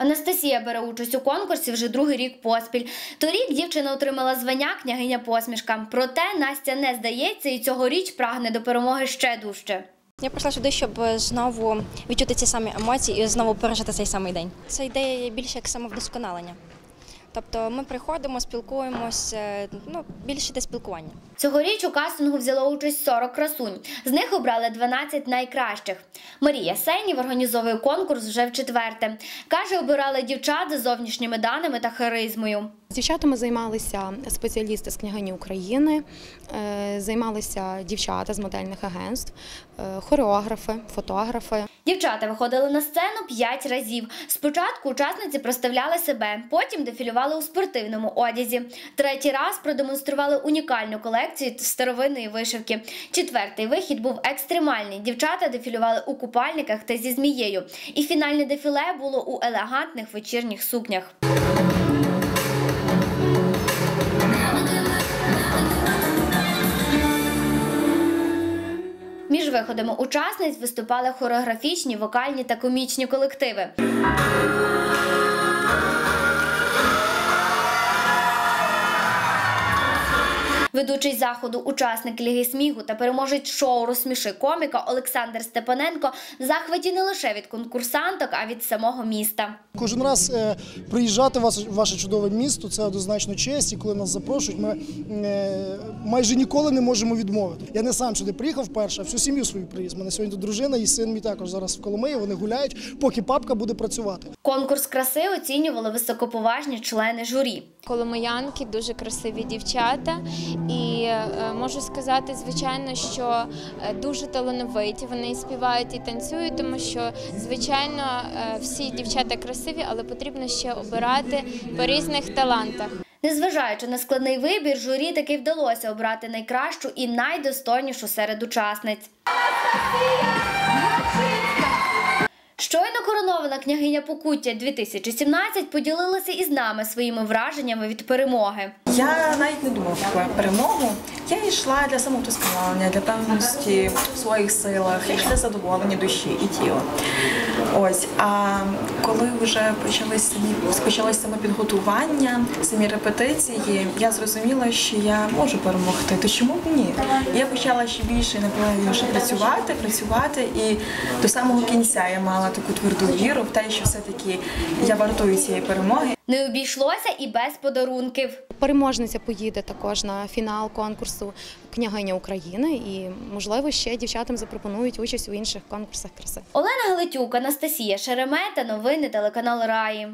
Анастасія бере участь у конкурсі вже другий рік поспіль. Торік дівчина отримала звання княгиня посмішка. Проте Настя не здається і цьогоріч прагне до перемоги ще дужче. Я прийшла сюди, щоб знову відчути ці самі емоції і знову пережити цей самий день. Це ідея є більше як самовдосконалення. Тобто ми приходимо, спілкуємося, ну більше йде спілкування. Цьогоріч у кастингу взяло участь 40 красунь. З них обрали 12 найкращих. Марія Сенів організовує конкурс вже в четверте. Каже, обирали дівчат з зовнішніми даними та харизмою. З дівчатами займалися спеціалісти з княгині України, е, займалися дівчата з модельних агентств, е, хореографи, фотографи. Дівчата виходили на сцену 5 разів. Спочатку учасниці проставляли себе, потім дефілювали у спортивному одязі. Третій раз продемонстрували унікальну колекцію старовинної вишивки. Четвертий вихід був екстремальний. Дівчата дефілювали у купальниках та зі змією. І фінальне дефіле було у елегантних вечірніх сукнях. Виходами учасниць виступали хореографічні, вокальні та комічні колективи. Ведучий заходу, учасник Ліги сміху та переможець шоу Розсміши коміка Олександр Степаненко в захваті не лише від конкурсанток, а від самого міста. Кожен раз е, приїжджати в ваше чудове місто це однозначно честь. І коли нас запрошують, ми е, майже ніколи не можемо відмовити. Я не сам сюди приїхав вперше, а всю сім'ю свою привіз. У мене сьогодні тут дружина і син мій також зараз в Коломиї. Вони гуляють, поки папка буде працювати. Конкурс краси оцінювали високоповажні члени журі. Коломиянки дуже красиві дівчата, і е, можу сказати, звичайно, що е, дуже талановиті. Вони і співають і танцюють, тому що звичайно е, всі дівчата красиві, але потрібно ще обирати по різних талантах. Незважаючи на складний вибір, журі таки вдалося обрати найкращу і найдостойнішу серед учасниць. Щойно коронована княгиня Покуття 2017 поділилася із нами своїми враженнями від перемоги. Я навіть не думала про перемогу. Я йшла для самовдосконалення, для певності в своїх силах і для задоволення душі і тіла. Ось, а коли вже почалось самі почалось саме підготування, самі репетиції, я зрозуміла, що я можу перемогти. То чому б ні? Я почала ще більше наполегливіше працювати, працювати, і до самого кінця я мала таку тверду віру в те, що все-таки я вартую цієї перемоги. Не обійшлося і без подарунків. Переможниця поїде також на фінал конкурсу Княгиня України і, можливо, ще дівчатам запропонують участь у інших конкурсах краси. Олена Галитюк, Анастасія Шеремета, новини телеканал Раї.